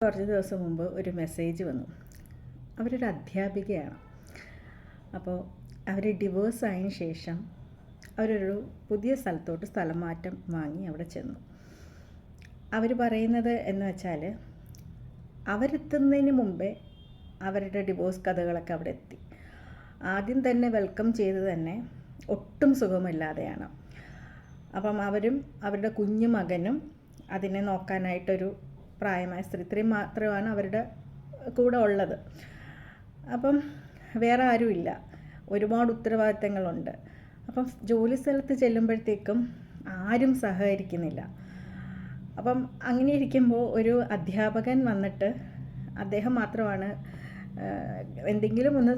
കുറച്ച് ദിവസം മുമ്പ് ഒരു മെസ്സേജ് വന്നു. അവരൊരു അധ്യാപികയാണ്. അപ്പോൾ അവർ ഡിവോഴ്സ് ആയതിനു ശേഷം അവരൊരു പുതിയ സ്ഥലത്തോട്ട് സ്ഥലം വാങ്ങി അവിടെ ചെന്നു. അവർ പറയുന്നത് എന്ന് വെച്ചാൽ അവരെത്തുന്നതിന് മുമ്പേ അവരുടെ ഡിവോഴ്സ് കഥകളൊക്കെ അവിടെ എത്തി. ആദ്യം തന്നെ വെൽക്കം ചെയ്ത് തന്നെ ഒട്ടും സുഖമില്ലാതെയാണ്. അപ്പം അവരും അവരുടെ കുഞ്ഞു മകനും അതിനെ നോക്കാനായിട്ടൊരു പ്രായമായ സ്ത്രീ ഇത്രയും മാത്രമാണ് അവരുടെ കൂടെ ഉള്ളത്. അപ്പം വേറെ ആരുമില്ല. ഒരുപാട് ഉത്തരവാദിത്തങ്ങളുണ്ട്. അപ്പം ജോലി സ്ഥലത്ത് ചെല്ലുമ്പോഴത്തേക്കും ആരും സഹകരിക്കുന്നില്ല. അപ്പം അങ്ങനെ ഇരിക്കുമ്പോൾ ഒരു അധ്യാപകൻ വന്നിട്ട് അദ്ദേഹം മാത്രമാണ് എന്തെങ്കിലും ഒന്ന്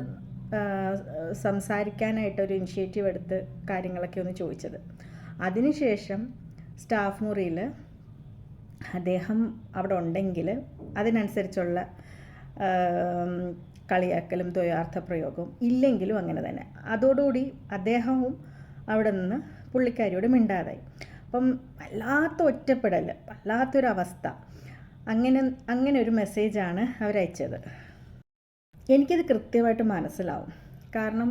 സംസാരിക്കാനായിട്ട് ഒരു ഇനിഷ്യേറ്റീവ് എടുത്ത് കാര്യങ്ങളൊക്കെ ഒന്ന് ചോദിച്ചത്. അതിനുശേഷം സ്റ്റാഫ് മുറിയിൽ അദ്ദേഹം അവിടെ ഉണ്ടെങ്കിൽ അതിനനുസരിച്ചുള്ള കളിയാക്കലും ദ്വയാർത്ഥ പ്രയോഗവും ഇല്ലെങ്കിലും അങ്ങനെ തന്നെ. അതോടുകൂടി അദ്ദേഹവും അവിടെ നിന്ന് പുള്ളിക്കാരിയോട് മിണ്ടാതായി. അപ്പം വല്ലാത്ത ഒറ്റപ്പെടൽ വല്ലാത്തൊരവസ്ഥ. അങ്ങനെ അങ്ങനെ ഒരു മെസ്സേജാണ് അവരയച്ചത് എനിക്കിത് കൃത്യമായിട്ട് മനസ്സിലാവും. കാരണം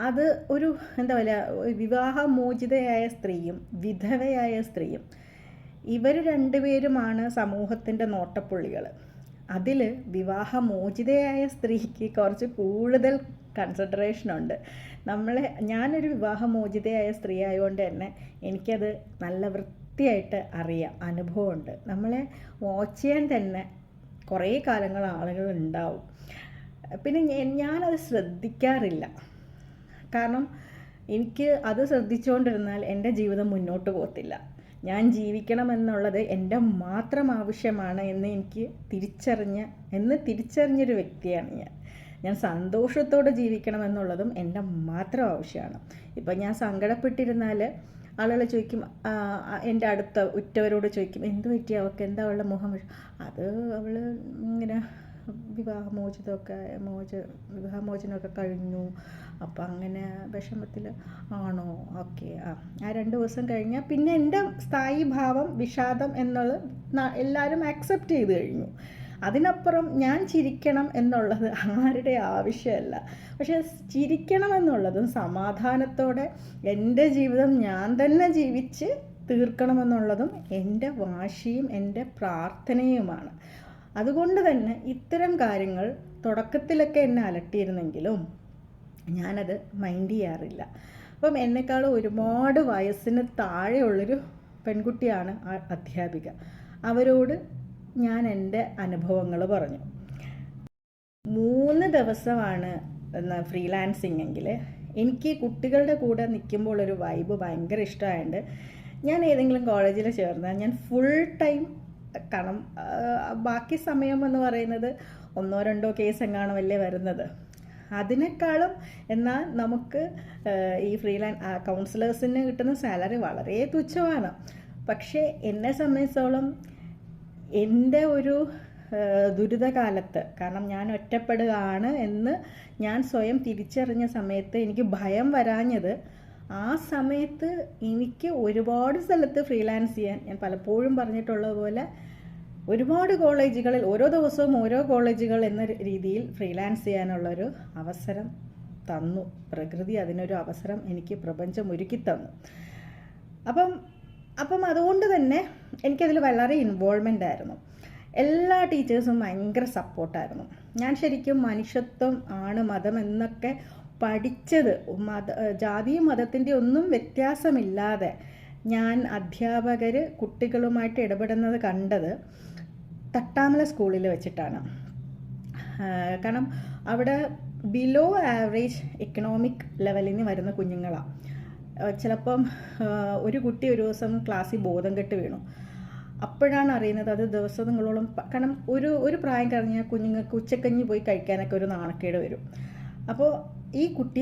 അത് ഒരു എന്താ പറയുക വിവാഹമോചിതയായ സ്ത്രീയും വിധവയായ സ്ത്രീയും ഇവർ രണ്ടുപേരുമാണ് സമൂഹത്തിന്റെ നോട്ടപ്പുള്ളികൾ അതിൽ വിവാഹമോചിതയായ സ്ത്രീക്ക് കുറച്ച് കൂടുതൽ കൺസിഡറേഷൻ ഉണ്ട്. നമ്മളെ ഞാനൊരു വിവാഹമോചിതയായ സ്ത്രീ ആയതുകൊണ്ട് തന്നെ എനിക്കത് നല്ല വൃത്തിയായിട്ട് അറിയാം അനുഭവമുണ്ട്. നമ്മളെ വാച്ച് ചെയ്യാൻ തന്നെ കുറേ കാലങ്ങൾ ആളുകൾ ഉണ്ടാവും. പിന്നെ ഞാനത് ശ്രദ്ധിക്കാറില്ല. കാരണം എനിക്ക് അത് ശ്രദ്ധിച്ചുകൊണ്ടിരുന്നാൽ എന്റെ ജീവിതം മുന്നോട്ട് പോകത്തില്ല. ഞാൻ ജീവിക്കണമെന്നുള്ളത് എന്റെ മാത്രം ആവശ്യമാണ് എന്ന് എനിക്ക് തിരിച്ചറിഞ്ഞ എന്ന് തിരിച്ചറിഞ്ഞൊരു വ്യക്തിയാണ് ഞാൻ. ഞാൻ സന്തോഷത്തോടെ ജീവിക്കണം എന്നുള്ളതും എന്റെ മാത്രം ആവശ്യമാണ്. ഇപ്പം ഞാൻ സങ്കടപ്പെട്ടിരുന്നാൽ ആളുകൾ ചോദിക്കും എന്റെ അടുത്ത ഉറ്റവരോട് ചോദിക്കും എന്ത് പറ്റി? അവൾക്ക് എന്താ അവളുടെ മുഖം? അത് അവൾ ഇങ്ങനെ വിവാഹമോചിതമൊക്കെ മോച വിവാഹമോചനമൊക്കെ കഴിഞ്ഞു. അപ്പം അങ്ങനെ വിഷമത്തിൽ ആണോ? ഓക്കെ ആ. ആ രണ്ട് ദിവസം കഴിഞ്ഞാൽ പിന്നെ എന്റെ സ്ഥായി ഭാവം വിഷാദം എന്നുള്ളത് എല്ലാവരും ആക്സെപ്റ്റ് ചെയ്ത് കഴിഞ്ഞു. അതിനപ്പുറം ഞാൻ ചിരിക്കണം എന്നുള്ളത് ആരുടെ ആവശ്യമല്ല. പക്ഷേ ചിരിക്കണം എന്നുള്ളതും സമാധാനത്തോടെ എന്റെ ജീവിതം ഞാൻ തന്നെ ജീവിച്ച് തീർക്കണമെന്നുള്ളതും എന്റെ വാശിയും എന്റെ പ്രാർത്ഥനയുമാണ്. അതുകൊണ്ട് തന്നെ ഇത്തരം കാര്യങ്ങൾ തുടക്കത്തിലൊക്കെ എന്നെ അലട്ടിയിരുന്നെങ്കിലും ഞാനത് മൈൻഡ് ചെയ്യാറില്ല. അപ്പം എന്നെക്കാൾ ഒരുപാട് വയസ്സിന് താഴെയുള്ളൊരു പെൺകുട്ടിയാണ് അധ്യാപിക. അവരോട് ഞാൻ എന്റെ അനുഭവങ്ങൾ പറഞ്ഞു. മൂന്ന് ദിവസമാണ് ഫ്രീലാൻസിങ് എങ്കിൽ എനിക്ക് കുട്ടികളുടെ കൂടെ നിൽക്കുമ്പോൾ ഒരു വൈബ് ഭയങ്കര ഇഷ്ടമായതുകൊണ്ട് ഞാൻ ഏതെങ്കിലും കോളേജിൽ ചേർന്നാൽ ഞാൻ ഫുൾ ടൈം കാരണം ബാക്കി സമയം എന്ന് പറയുന്നത് ഒന്നോ രണ്ടോ കേസ് എങ്ങാണമല്ലേ വരുന്നത്. അതിനേക്കാളും എന്നാൽ നമുക്ക് ഈ ഫ്രീലാൻ കൗൺസിലേഴ്സിന് കിട്ടുന്ന സാലറി വളരെ തുച്ഛമാണ്. പക്ഷേ എന്നെ സംബന്ധിച്ചോളം എന്റെ ഒരു ദുരിതകാലത്ത് കാരണം ഞാൻ ഒറ്റപ്പെടുകയാണ് എന്ന് ഞാൻ സ്വയം തിരിച്ചറിഞ്ഞ സമയത്ത് എനിക്ക് ഭയം വരാഞ്ഞത് ആ സമയത്ത് എനിക്ക് ഒരുപാട് സ്ഥലത്ത് ഫ്രീലാൻസ് ചെയ്യാൻ ഞാൻ പലപ്പോഴും പറഞ്ഞിട്ടുള്ളത് പോലെ ഒരുപാട് കോളേജുകളിൽ ഓരോ ദിവസവും ഓരോ കോളേജുകൾ എന്ന രീതിയിൽ ഫ്രീലാൻസ് ചെയ്യാനുള്ളൊരു അവസരം തന്നു. പ്രകൃതി അതിനൊരു അവസരം എനിക്ക് പ്രപഞ്ചം ഒരുക്കി തന്നു. അപ്പം അപ്പം അതുകൊണ്ട് തന്നെ എനിക്കതിൽ വളരെ ഇൻവോൾവ്മെന്റ് ആയിരുന്നു. എല്ലാ ടീച്ചേഴ്സും ഭയങ്കര സപ്പോർട്ടായിരുന്നു. ഞാൻ ശരിക്കും മനുഷ്യത്വം ആണ് മതം എന്നൊക്കെ പഠിച്ചത്. മത ജാതിയും മതത്തിന്റെ ഒന്നും വ്യത്യാസമില്ലാതെ ഞാൻ അധ്യാപകർ കുട്ടികളുമായിട്ട് ഇടപെടുന്നത് കണ്ടത് തട്ടാമല സ്കൂളിൽ വെച്ചിട്ടാണ്. കാരണം അവിടെ ബിലോ ആവറേജ് എക്കണോമിക് ലെവലിന് വരുന്ന കുഞ്ഞുങ്ങളാണ് ചിലപ്പം ഒരു കുട്ടി ഒരു ദിവസം ക്ലാസ്സിൽ ബോധം കെട്ട് വീണു. അപ്പോഴാണ് അറിയുന്നത് അത് ദിവസങ്ങളോളം കാരണം ഒരു ഒരു പ്രായം കഴിഞ്ഞാൽ കുഞ്ഞുങ്ങൾക്ക് ഉച്ചക്കഞ്ഞി പോയി കഴിക്കാനൊക്കെ ഒരു നാണക്കേട് വരും. അപ്പോൾ ഈ കുട്ടി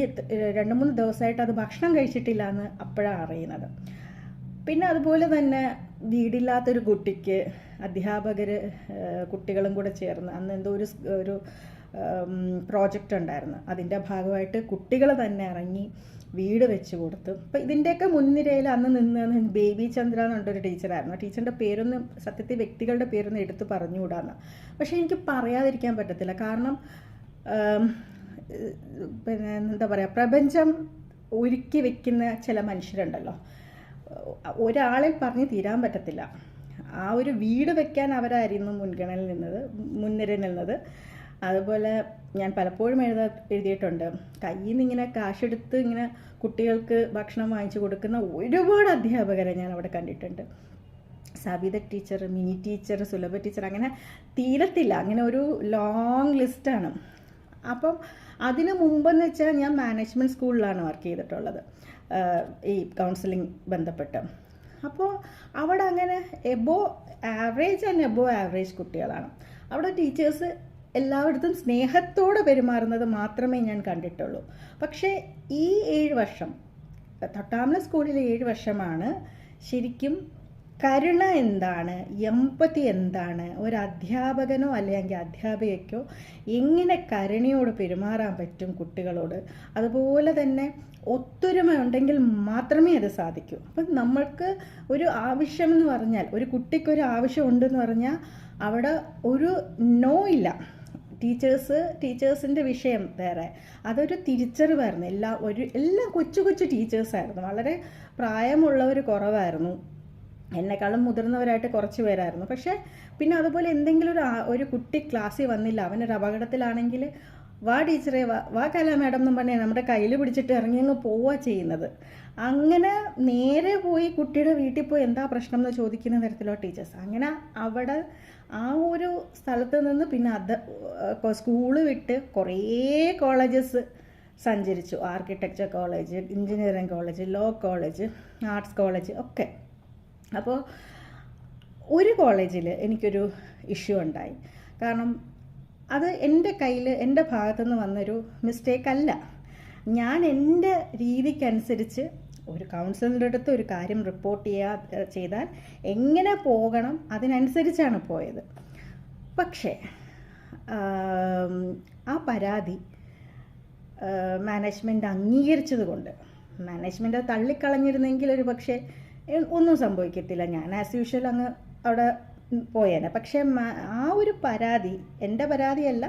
രണ്ട് മൂന്ന് ദിവസമായിട്ട് അത് ഭക്ഷണം കഴിച്ചിട്ടില്ല എന്ന് അപ്പോഴാണ് അറിയുന്നത്. പിന്നെ അതുപോലെ തന്നെ വീടില്ലാത്തൊരു കുട്ടിക്ക് അധ്യാപകർ കുട്ടികളും കൂടെ ചേർന്ന് അന്ന് എന്തോ ഒരു ഒരു പ്രോജക്റ്റ് ഉണ്ടായിരുന്നു. അതിന്റെ ഭാഗമായിട്ട് കുട്ടികൾ തന്നെ ഇറങ്ങി വീട് വെച്ച് കൊടുത്തു. അപ്പം ഇതിന്റെയൊക്കെ മുൻനിരയിൽ അന്ന് നിന്ന് ബേബി ചന്ദ്ര എന്നുള്ളൊരു ടീച്ചറായിരുന്നു. ടീച്ചറിന്റെ പേരൊന്നും സത്യത്തിൽ വ്യക്തികളുടെ പേരൊന്നും എടുത്ത് പറഞ്ഞുകൂടാന്ന്. പക്ഷേ എനിക്ക് പറയാതിരിക്കാൻ പറ്റത്തില്ല. കാരണം പിന്നെ എന്താ പറയുക പ്രപഞ്ചം ഒരുക്കി വെക്കുന്ന ചില മനുഷ്യരുണ്ടല്ലോ. ഒരാളിൽ പറഞ്ഞ് തീരാൻ പറ്റത്തില്ല. ആ ഒരു വീട് വെക്കാൻ അവരായിരുന്നു മുൻഗണനയിൽ നിന്നത് മുൻനിരയിൽ നിന്നത്. അതുപോലെ ഞാൻ പലപ്പോഴും എഴുത എഴുതിയിട്ടുണ്ട്. കയ്യിൽ നിന്ന് ഇങ്ങനെ കാശെടുത്ത് ഇങ്ങനെ കുട്ടികൾക്ക് ഭക്ഷണം വാങ്ങിച്ചു കൊടുക്കുന്ന ഒരുപാട് അധ്യാപകരെ ഞാൻ അവിടെ കണ്ടിട്ടുണ്ട്. Sabitha teacher Mini teacher Sulabha teacher അങ്ങനെ തീരത്തില്ല. അങ്ങനെ ഒരു ലോങ് ലിസ്റ്റാണ് അപ്പം അതിന് മുമ്പെന്ന് വെച്ചാൽ ഞാൻ മാനേജ്മെന്റ് സ്കൂളിലാണ് വർക്ക് ചെയ്തിട്ടുള്ളത്. ഈ കൗൺസിലിംഗ് ബന്ധപ്പെട്ട്. അപ്പോൾ അവിടെ അങ്ങനെ above average and above average കുട്ടികളാണ്. അവിടെ ടീച്ചേഴ്സ് എല്ലായിടത്തും സ്നേഹത്തോടെ പെരുമാറുന്നത് മാത്രമേ ഞാൻ കണ്ടിട്ടുള്ളൂ. പക്ഷേ ഈ ഏഴ് വർഷം തൊട്ടാമല സ്കൂളിലെ ഏഴ് വർഷമാണ് ശരിക്കും കരുണ എന്താണ്? എമ്പതി എന്താണ്? ഒരു അധ്യാപകനോ അല്ലെങ്കിൽ അധ്യാപികയ്ക്കോ എങ്ങനെ കരുണയോട് പെരുമാറാൻ പറ്റും കുട്ടികളോട്. അതുപോലെ തന്നെ ഒത്തൊരുമ ഉണ്ടെങ്കിൽ മാത്രമേ അത് സാധിക്കൂ. അപ്പം നമ്മൾക്ക് ഒരു ആവശ്യം എന്ന് പറഞ്ഞാൽ ഒരു കുട്ടിക്കൊരു ആവശ്യം ഉണ്ടെന്ന് പറഞ്ഞാൽ അവിടെ ഒരു നോ ഇല്ല. ടീച്ചേഴ്സ് ടീച്ചേഴ്സിന്റെ വിഷയം വേറെ. അതൊരു തിരിച്ചറിവായിരുന്നു. എല്ലാ ഒരു എല്ലാം കൊച്ചു കൊച്ചു ടീച്ചേഴ്സായിരുന്നു വളരെ പ്രായമുള്ളവർ കുറവായിരുന്നു. എന്നെക്കാളും മുതിർന്നവരായിട്ട് കുറച്ച് പേരായിരുന്നു. പക്ഷേ പിന്നെ അതുപോലെ എന്തെങ്കിലും ഒരു ഒരു കുട്ടി ക്ലാസ്സിൽ വന്നില്ല. അവനൊരു അപകടത്തിലാണെങ്കിൽ വാ ടീച്ചറെ വാ വാ കല മാഡം എന്ന് പറഞ്ഞാൽ നമ്മുടെ കയ്യിൽ പിടിച്ചിട്ട് ഇറങ്ങി അങ്ങ് പോവുക ചെയ്യുന്നത്. അങ്ങനെ നേരെ പോയി കുട്ടിയുടെ വീട്ടിൽ പോയി എന്താ പ്രശ്നം എന്ന് ചോദിക്കുന്ന തരത്തിലുള്ള ടീച്ചേഴ്സ്. അങ്ങനെ അവിടെ ആ ഒരു സ്ഥലത്ത് നിന്ന് പിന്നെ അത് സ്കൂൾ വിട്ട് കുറേ കോളേജസ് സഞ്ചരിച്ചു. Architecture college engineering college law college arts college ഒക്കെ. അപ്പോൾ ഒരു കോളേജിൽ എനിക്കൊരു ഇഷ്യൂ ഉണ്ടായി. കാരണം അത് എന്റെ കയ്യിൽ എന്റെ ഭാഗത്തുനിന്ന് വന്നൊരു മിസ്റ്റേക്ക് അല്ല ഞാൻ എന്റെ രീതിക്കനുസരിച്ച് ഒരു കൗൺസിലറുടെ അടുത്ത് ഒരു കാര്യം റിപ്പോർട്ട് ചെയ്യാ ചെയ്താൽ എങ്ങനെ പോകണം അതിനനുസരിച്ചാണ് പോയത്. പക്ഷേ ആ പരാതി മാനേജ്മെന്റ് അംഗീകരിച്ചത് കൊണ്ട് മാനേജ്മെന്റ് അത് തള്ളിക്കളഞ്ഞിരുന്നെങ്കിൽ ഒരു പക്ഷേ ഒന്നും സംഭവിക്കത്തില്ല. ഞാൻ ആസ് യൂഷ്വൽ അങ്ങ് അവിടെ പോയേനെ. പക്ഷേ ആ ഒരു പരാതി എന്റെ പരാതിയല്ല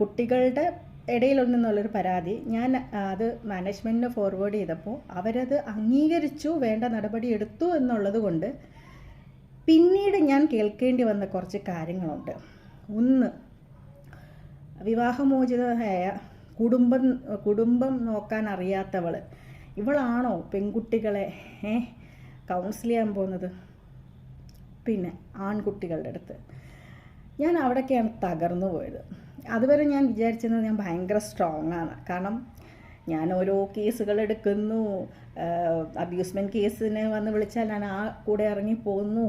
കുട്ടികളുടെ ഇടയിൽ നിന്നുള്ളൊരു പരാതി. ഞാൻ അത് മാനേജ്മെന്റിന് ഫോർവേഡ് ചെയ്തപ്പോൾ അവരത് അംഗീകരിച്ചു വേണ്ട നടപടി എടുത്തു എന്നുള്ളത് കൊണ്ട് പിന്നീട് ഞാൻ കേൾക്കേണ്ടി വന്ന കുറച്ച് കാര്യങ്ങളുണ്ട്. ഒന്ന് വിവാഹമോചിതയായ കുടുംബം കുടുംബം നോക്കാൻ അറിയാത്തവൾ ഇവളാണോ പെൺകുട്ടികളെ കൗൺസിൽ ചെയ്യാൻ പോകുന്നത്? പിന്നെ ആൺകുട്ടികളുടെ അടുത്ത്. ഞാൻ അവിടെയൊക്കെയാണ് തകർന്നു പോയത്. അതുവരെ ഞാൻ വിചാരിച്ചിരുന്നത് ഞാൻ ഭയങ്കര സ്ട്രോങ് ആണ്. കാരണം ഞാൻ ഓരോ കേസുകൾ എടുക്കുന്നു. അബ്യൂസ്മെന്റ് കേസിന് വന്ന് വിളിച്ചാൽ ഞാൻ ആ കൂടെ ഇറങ്ങിപ്പോകുന്നു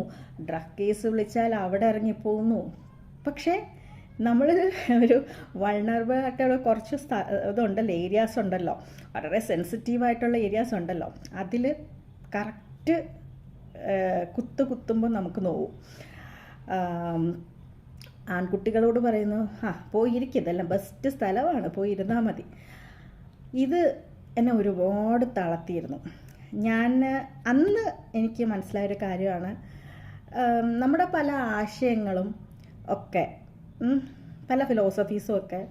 ഡ്രഗ് കേസ് വിളിച്ചാൽ അവിടെ ഇറങ്ങിപ്പോകുന്നു പക്ഷേ നമ്മൾ ഒരു വൾണറബിൾ ആയിട്ടുള്ള കുറച്ച് ഇതുണ്ടല്ലോ ഏരിയാസ് ഉണ്ടല്ലോ. വളരെ സെൻസിറ്റീവായിട്ടുള്ള ഏരിയാസ് ഉണ്ടല്ലോ. അതിൽ കറക്റ്റ് കുത്ത് കുത്തുമ്പോൾ നമുക്ക് നോവും. ആൺകുട്ടികളോട് പറയുന്നു ആ പോയിരിക്കും. ഇതെല്ലാം ബെസ്റ്റ് സ്ഥലമാണ്. പോയിരുന്നാൽ മതി. ഇത് എന്നെ ഒരുപാട് തളർത്തിയിരുന്നു. ഞാൻ അന്ന് എനിക്ക് മനസ്സിലായൊരു കാര്യമാണ് നമ്മുടെ പല ആശയങ്ങളും ഒക്കെ പല ഫിലോസഫീസും ഒക്കെ.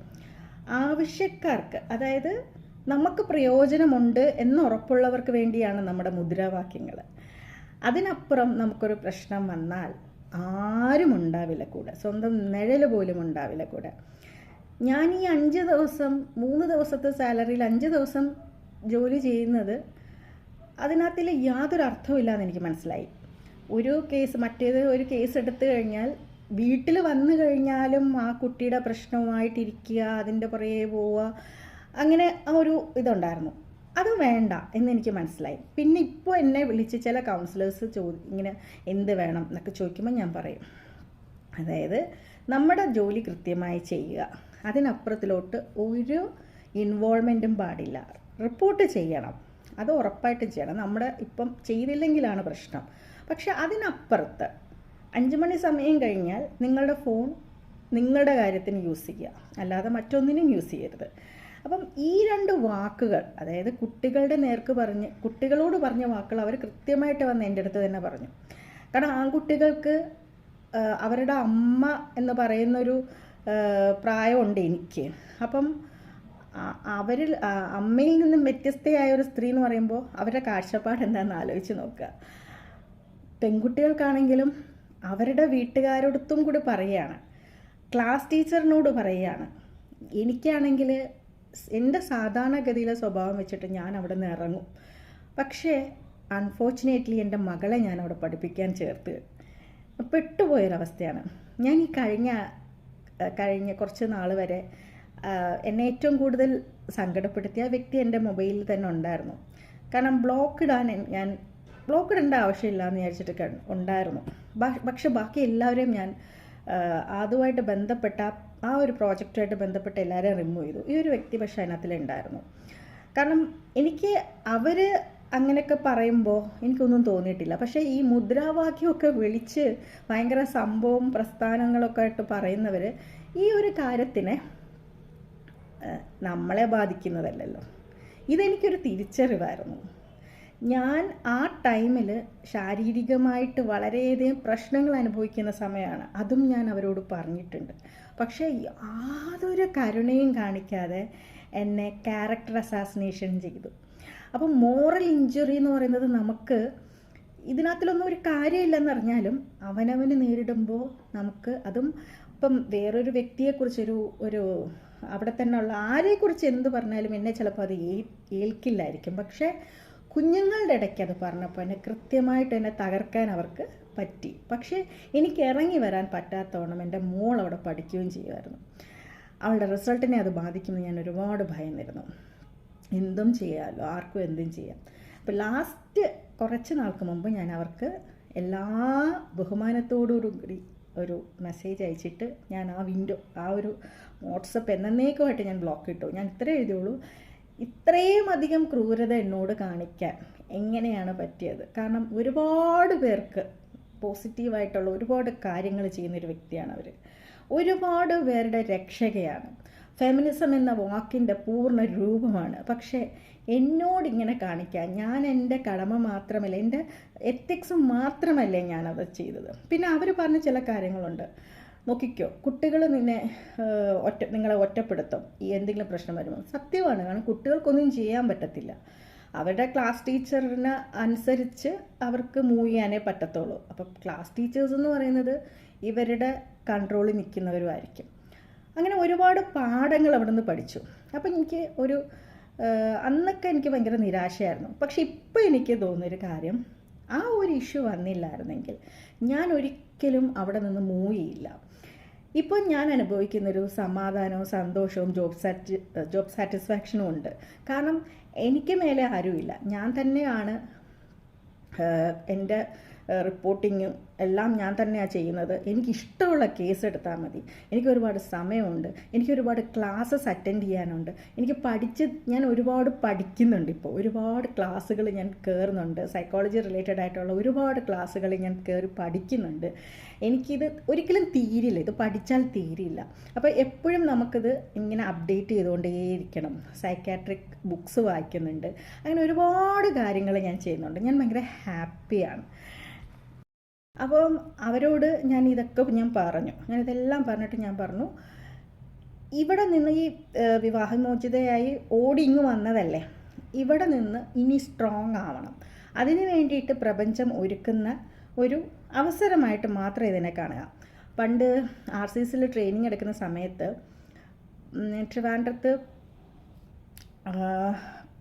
ആവശ്യക്കാർക്ക് അതായത് നമുക്ക് പ്രയോജനമുണ്ട് എന്ന് ഉറപ്പുള്ളവർക്ക് വേണ്ടിയാണ് നമ്മുടെ മുദ്രാവാക്യങ്ങൾ അതിനപ്പുറം നമുക്കൊരു പ്രശ്നം വന്നാൽ ആരും ഉണ്ടാവില്ല കൂടെ. സ്വന്തം നിഴൽ പോലും ഉണ്ടാവില്ല കൂടെ. ഞാൻ ഈ അഞ്ച് ദിവസം മൂന്ന് ദിവസത്തെ സാലറിയിൽ അഞ്ച് ദിവസം ജോലി ചെയ്യുന്നത് അതിനകത്തിൽ യാതൊരു അർത്ഥമില്ലാന്ന് എനിക്ക് മനസ്സിലായി. ഒരു കേസ് മറ്റേത് ഒരു കേസ് എടുത്തു കഴിഞ്ഞാൽ വീട്ടിൽ വന്നു കഴിഞ്ഞാലും ആ കുട്ടിയുടെ പ്രശ്നവുമായിട്ടിരിക്കുക അതിന്റെ പുറകെ പോവുക അങ്ങനെ ആ ഒരു ഇതുണ്ടായിരുന്നു. അത് വേണ്ട എന്ന് എനിക്ക് മനസ്സിലായി. പിന്നെ ഇപ്പോൾ എന്നെ വിളിച്ച് ചില കൗൺസിലേഴ്സ് ചോദി ഇങ്ങനെ എന്ത് വേണം എന്നൊക്കെ ചോദിക്കുമ്പോൾ ഞാൻ പറയും. അതായത് നമ്മുടെ ജോലി കൃത്യമായി ചെയ്യുക. അതിനപ്പുറത്തിലോട്ട് ഒരു ഇൻവോൾവ്മെന്റും പാടില്ല. റിപ്പോർട്ട് ചെയ്യണം. അത് ഉറപ്പായിട്ടും ചെയ്യണം. നമ്മുടെ ഇപ്പം ചെയ്തില്ലെങ്കിലാണ് പ്രശ്നം. പക്ഷെ അതിനപ്പുറത്ത് അഞ്ച് മണി സമയം കഴിഞ്ഞാൽ നിങ്ങളുടെ ഫോൺ നിങ്ങളുടെ കാര്യത്തിന് യൂസ് ചെയ്യുക. അല്ലാതെ മറ്റൊന്നിനും യൂസ് ചെയ്യരുത്. അപ്പം ഈ രണ്ട് വാക്കുകൾ അതായത് കുട്ടികളുടെ നേർക്ക് പറഞ്ഞ് കുട്ടികളോട് പറഞ്ഞ വാക്കുകൾ അവർ കൃത്യമായിട്ട് വന്ന് എന്റെ അടുത്ത് തന്നെ പറഞ്ഞു. കാരണം ആൺകുട്ടികൾക്ക് അവരുടെ അമ്മ എന്ന് പറയുന്നൊരു പ്രായമുണ്ട് എനിക്ക്. അപ്പം അവരിൽ അമ്മയിൽ നിന്നും വ്യത്യസ്തയായ ഒരു സ്ത്രീ എന്ന് പറയുമ്പോൾ അവരുടെ കാഴ്ചപ്പാട് എന്താണെന്ന് ആലോചിച്ച് നോക്കുക. പെൺകുട്ടികൾക്കാണെങ്കിലും അവരുടെ വീട്ടുകാരോടത്തും കൂടി പറയുകയാണ്. ക്ലാസ് ടീച്ചറിനോട് പറയുകയാണ്. എനിക്കാണെങ്കിൽ എന്റെ സാധാരണഗതിയിലെ സ്വഭാവം വെച്ചിട്ട് ഞാൻ അവിടെ നിന്ന് ഇറങ്ങും. പക്ഷേ അൺഫോർച്ചുനേറ്റ്ലി എന്റെ മകളെ ഞാൻ അവിടെ പഠിപ്പിക്കാൻ ചേർത്ത്. പെട്ടുപോയൊരവസ്ഥയാണ്. ഞാൻ ഈ കഴിഞ്ഞ കഴിഞ്ഞ കുറച്ച് നാൾ വരെ എന്നെ ഏറ്റവും കൂടുതൽ സങ്കടപ്പെടുത്തിയ വ്യക്തി എന്റെ മൊബൈലിൽ തന്നെ ഉണ്ടായിരുന്നു. കാരണം ബ്ലോക്ക് ഇടാൻ ഞാൻ ബ്ലോക്ക് ഇടേണ്ട ആവശ്യമില്ല എന്ന് വിചാരിച്ചിട്ട് ഉണ്ടായിരുന്നു. പക്ഷെ ബാക്കി എല്ലാവരെയും ഞാൻ അതുമായിട്ട് ബന്ധപ്പെട്ട ആ ഒരു പ്രോജക്റ്റുമായിട്ട് ബന്ധപ്പെട്ട എല്ലാവരെയും റിമൂവ് ചെയ്തു. ഈ ഒരു വ്യക്തി പക്ഷേ അതിനകത്തിലുണ്ടായിരുന്നു. കാരണം എനിക്ക് അവർ അങ്ങനെയൊക്കെ പറയുമ്പോൾ എനിക്കൊന്നും തോന്നിയിട്ടില്ല. പക്ഷേ ഈ മുദ്രാവാക്യമൊക്കെ വിളിച്ച് ഭയങ്കര സംഭവം പ്രസ്ഥാനങ്ങളൊക്കെ ആയിട്ട് പറയുന്നവർ ഈ ഒരു കാര്യത്തിനെ നമ്മളെ ബാധിക്കുന്നതല്ലല്ലോ. ഇതെനിക്കൊരു തിരിച്ചറിവായിരുന്നു. ഞാൻ ആ ടൈമിൽ ശാരീരികമായിട്ട് വളരെയധികം പ്രശ്നങ്ങൾ അനുഭവിക്കുന്ന സമയമാണ് അതും ഞാൻ അവരോട് പറഞ്ഞിട്ടുണ്ട്. പക്ഷേ യാതൊരു കരുണയും കാണിക്കാതെ എന്നെ ക്യാരക്ടർ അസാസിനേഷൻ ചെയ്തു. അപ്പം മോറൽ ഇഞ്ചുറി എന്ന് പറയുന്നത് നമുക്ക് ഇതിനകത്തിലൊന്നും ഒരു കാര്യമില്ലെന്നറിഞ്ഞാലും അവനവന് നേരിടുമ്പോൾ നമുക്ക് അതും ഇപ്പം വേറൊരു വ്യക്തിയെക്കുറിച്ചൊരു ഒരു അവിടെ തന്നെ ഉള്ള ആരെക്കുറിച്ച് എന്ത് പറഞ്ഞാലും എന്നെ ചിലപ്പോൾ അത് ഏൽ ഏൽക്കില്ലായിരിക്കും. പക്ഷേ കുഞ്ഞുങ്ങളുടെ ഇടയ്ക്ക് അത് പറഞ്ഞപ്പോൾ എന്നെ കൃത്യമായിട്ട് എന്നെ തകർക്കാൻ അവർക്ക് പറ്റി. പക്ഷേ എനിക്ക് ഇറങ്ങി വരാൻ പറ്റാത്തവണ്ണം എന്റെ മോൾ അവിടെ പഠിക്കുകയും ചെയ്യുമായിരുന്നു. അവളുടെ റിസൾട്ടിനെ അത് ബാധിക്കുമെന്ന് ഞാൻ ഒരുപാട് ഭയന്നിരുന്നു. എന്തും ചെയ്യാമല്ലോ ആർക്കും എന്തും ചെയ്യാം. അപ്പോൾ ലാസ്റ്റ് കുറച്ച് നാൾക്ക് മുമ്പ് ഞാൻ അവർക്ക് എല്ലാ ബഹുമാനത്തോടുകൂടി ഒരു മെസ്സേജ് അയച്ചിട്ട് ഞാൻ ആ വിൻഡോ ആ ഒരു വാട്സപ്പ് എന്നേക്കുമായിട്ട് ഞാൻ ബ്ലോക്ക് ഇട്ടു. ഞാൻ ഇത്രേ എഴുതിയുള്ളൂ. ഇത്രയും അധികം ക്രൂരത എന്നോട് കാണിക്കാൻ എങ്ങനെയാണ് പറ്റിയത്? കാരണം ഒരുപാട് പേർക്ക് പോസിറ്റീവായിട്ടുള്ള ഒരുപാട് കാര്യങ്ങൾ ചെയ്യുന്നൊരു വ്യക്തിയാണ് അവർ ഒരുപാട് പേരുടെ രക്ഷകയാണ്. ഫെമിനിസം എന്ന വാക്കിന്റെ പൂർണ രൂപമാണ്. പക്ഷേ എന്നോട് ഇങ്ങനെ കാണിക്കാൻ ഞാൻ എന്റെ കടമ മാത്രമല്ല എന്റെ എത്തിക്സ് മാത്രമല്ലേ ഞാനത് ചെയ്തത്. പിന്നെ അവർ പറഞ്ഞ ചില കാര്യങ്ങളുണ്ട്. നോക്കിക്കോ കുട്ടികൾ നിന്നെ ഒറ്റ നിങ്ങളെ ഒറ്റപ്പെടുത്തും. ഈ എന്തെങ്കിലും പ്രശ്നം വരുമ്പോൾ സത്യമാണ് കാരണം കുട്ടികൾക്കൊന്നും ചെയ്യാൻ പറ്റത്തില്ല. അവരുടെ ക്ലാസ് ടീച്ചറിന് അനുസരിച്ച് അവർക്ക് മൂവ് ചെയ്യാനേ പറ്റത്തുള്ളൂ. അപ്പം ക്ലാസ് ടീച്ചേഴ്സ് എന്ന് പറയുന്നത് ഇവരുടെ കൺട്രോളിൽ നിൽക്കുന്നവരുമായിരിക്കും. അങ്ങനെ ഒരുപാട് പാഠങ്ങൾ അവിടെ നിന്ന് പഠിച്ചു. അപ്പം എനിക്ക് ഒരു അന്നൊക്കെ എനിക്ക് ഭയങ്കര നിരാശയായിരുന്നു. പക്ഷെ ഇപ്പോൾ എനിക്ക് തോന്നുന്നൊരു കാര്യം ആ ഒരു ഇഷ്യൂ വന്നില്ലായിരുന്നെങ്കിൽ ഞാൻ ഒരിക്കലും അവിടെ നിന്ന് മൂവ് ചെയ്യില്ല. ഇപ്പോൾ ഞാൻ അനുഭവിക്കുന്നൊരു സമാധാനവും സന്തോഷവും ജോബ് സാറ്റി ജോബ് സാറ്റിസ്ഫാക്ഷനും ഉണ്ട്. കാരണം എനിക്ക് മേലെ ആരുമില്ല. ഞാൻ തന്നെയാണ് എന്റെ റിപ്പോർട്ടിങ്ങും എല്ലാം ഞാൻ തന്നെയാണ് ചെയ്യുന്നത്. എനിക്കിഷ്ടമുള്ള കേസ് എടുത്താൽ മതി. എനിക്ക് ഒരുപാട് സമയമുണ്ട്. എനിക്ക് ഒരുപാട് ക്ലാസ്സസ് അറ്റൻഡ് ചെയ്യാനുണ്ട്. എനിക്ക് പഠിച്ച് ഞാൻ ഒരുപാട് പഠിക്കുന്നുണ്ട് ഇപ്പോൾ. ഒരുപാട് ക്ലാസ്സുകൾ ഞാൻ കയറുന്നുണ്ട് സൈക്കോളജി റിലേറ്റഡ് ആയിട്ടുള്ള ഒരുപാട് ക്ലാസ്സുകൾ ഞാൻ കയറി പഠിക്കുന്നുണ്ട്. എനിക്കിത് ഒരിക്കലും തീരില്ല. ഇത് പഠിച്ചാൽ തീരില്ല. അപ്പോൾ എപ്പോഴും നമുക്കിത് ഇങ്ങനെ അപ്ഡേറ്റ് ചെയ്തുകൊണ്ടേയിരിക്കണം. സൈക്കാട്രിക് ബുക്സ് വായിക്കുന്നുണ്ട്. അങ്ങനെ ഒരുപാട് കാര്യങ്ങൾ ഞാൻ ചെയ്യുന്നുണ്ട്. ഞാൻ ഭയങ്കര ഹാപ്പിയാണ് അപ്പം അവരോട് ഞാൻ ഇതൊക്കെ ഞാൻ പറഞ്ഞു. ഞാൻ ഇതെല്ലാം പറഞ്ഞിട്ട് ഞാൻ പറഞ്ഞു ഇവിടെ നിന്ന് ഈ വിവാഹമോചിതയായി ഓടി ഇങ്ങ് വന്നതല്ലേ? ഇവിടെ നിന്ന് ഇനി സ്ട്രോങ് ആവണം. അതിനു വേണ്ടിയിട്ട് പ്രപഞ്ചം ഒരുക്കുന്ന ഒരു അവസരമായിട്ട് മാത്രം ഇതിനെ കാണുക. പണ്ട് ആർ സി സിയിൽ ട്രെയിനിങ് എടുക്കുന്ന സമയത്ത് ട്രിവാൻഡ്രത്ത്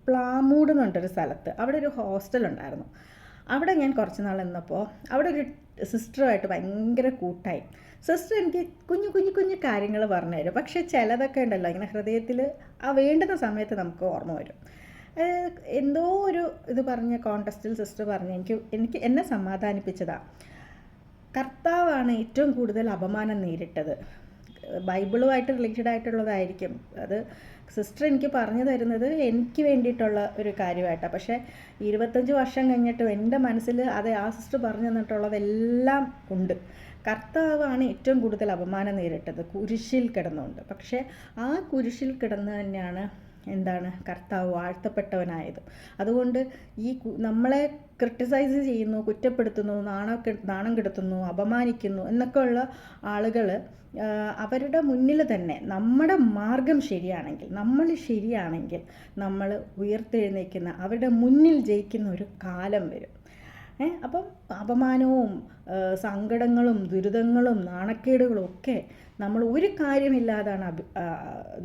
പ്ലാമൂഡ് എന്ന് സ്ഥലത്ത് അവിടെ ഒരു ഹോസ്റ്റൽ ഉണ്ടായിരുന്നു. അവിടെ ഞാൻ കുറച്ച് നാൾ നിന്നപ്പോൾ അവിടെ ഒരു സിസ്റ്ററുമായിട്ട് ഭയങ്കര കൂട്ടായി. സിസ്റ്റർ എനിക്ക് കുഞ്ഞു കുഞ്ഞു കുഞ്ഞു കാര്യങ്ങൾ പറഞ്ഞു തരും. പക്ഷേ ചിലതൊക്കെ ഉണ്ടല്ലോ ഇങ്ങനെ ഹൃദയത്തിൽ ആ വേണ്ടുന്ന സമയത്ത് നമുക്ക് ഓർമ്മ വരും. എന്തോ ഒരു ഇത് പറഞ്ഞ കോണ്ടസ്റ്റിൽ സിസ്റ്റർ പറഞ്ഞു എനിക്ക് എനിക്ക് എന്നെ സമാധാനിപ്പിച്ചതാണ് കർത്താവാണ് ഏറ്റവും കൂടുതൽ അപമാനം നേരിട്ടത്. ബൈബിളുമായിട്ട് റിലേറ്റഡ് ആയിട്ടുള്ളതായിരിക്കും. അത് സിസ്റ്റർ എനിക്ക് പറഞ്ഞു തരുന്നത് എനിക്ക് വേണ്ടിയിട്ടുള്ള ഒരു കാര്യമായിട്ടാണ് പക്ഷേ ഇരുപത്തഞ്ച് വർഷം കഴിഞ്ഞിട്ടും എന്റെ മനസ്സിൽ അത് ആ സിസ്റ്റർ പറഞ്ഞു തന്നിട്ടുള്ളതെല്ലാം ഉണ്ട്. കർത്താവാണ് ഏറ്റവും കൂടുതൽ അപമാനം നേരിട്ടത് കുരിശിൽ കിടന്നുകൊണ്ട്. പക്ഷേ ആ കുരിശിൽ കിടന്ന് തന്നെയാണ് എന്താണ് കർത്താവ് വാഴ്ത്തപ്പെട്ടവനായത്. അതുകൊണ്ട് ഈ നമ്മളെ ക്രിട്ടിസൈസ് ചെയ്യുന്നു കുറ്റപ്പെടുത്തുന്നു നാണം നാണം കെടുത്തുന്നു അപമാനിക്കുന്നു എന്നൊക്കെയുള്ള ആളുകൾ അവരുടെ മുന്നിൽ തന്നെ നമ്മുടെ മാർഗം ശരിയാണെങ്കിൽ നമ്മൾ ശരിയാണെങ്കിൽ നമ്മൾ ഉയർത്തെഴുന്നേക്കുന്ന അവരുടെ മുന്നിൽ ജയിക്കുന്ന ഒരു കാലം വരും. അപ്പം അപമാനവും സങ്കടങ്ങളും ദുരിതങ്ങളും നാണക്കേടുകളും ഒക്കെ നമ്മൾ ഒരു കാര്യമില്ലാതാണ് അഭി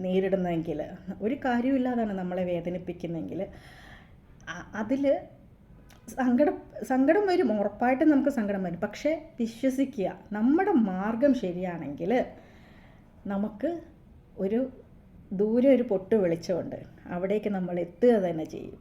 നേരിടുന്നതെങ്കിൽ ഒരു കാര്യമില്ലാതാണ് നമ്മളെ വേദനിപ്പിക്കുന്നതെങ്കിൽ അതിൽ സങ്കടം സങ്കടം വരും ഉറപ്പായിട്ടും നമുക്ക് സങ്കടം വരും. പക്ഷേ വിശ്വസിക്കുക നമ്മുടെ മാർഗം ശരിയാണെങ്കിൽ നമുക്ക് ഒരു ദൂരെ ഒരു പൊട്ട് വെളിച്ചമുണ്ട്. അവിടേക്ക് നമ്മൾ എത്തുക തന്നെ ചെയ്യും.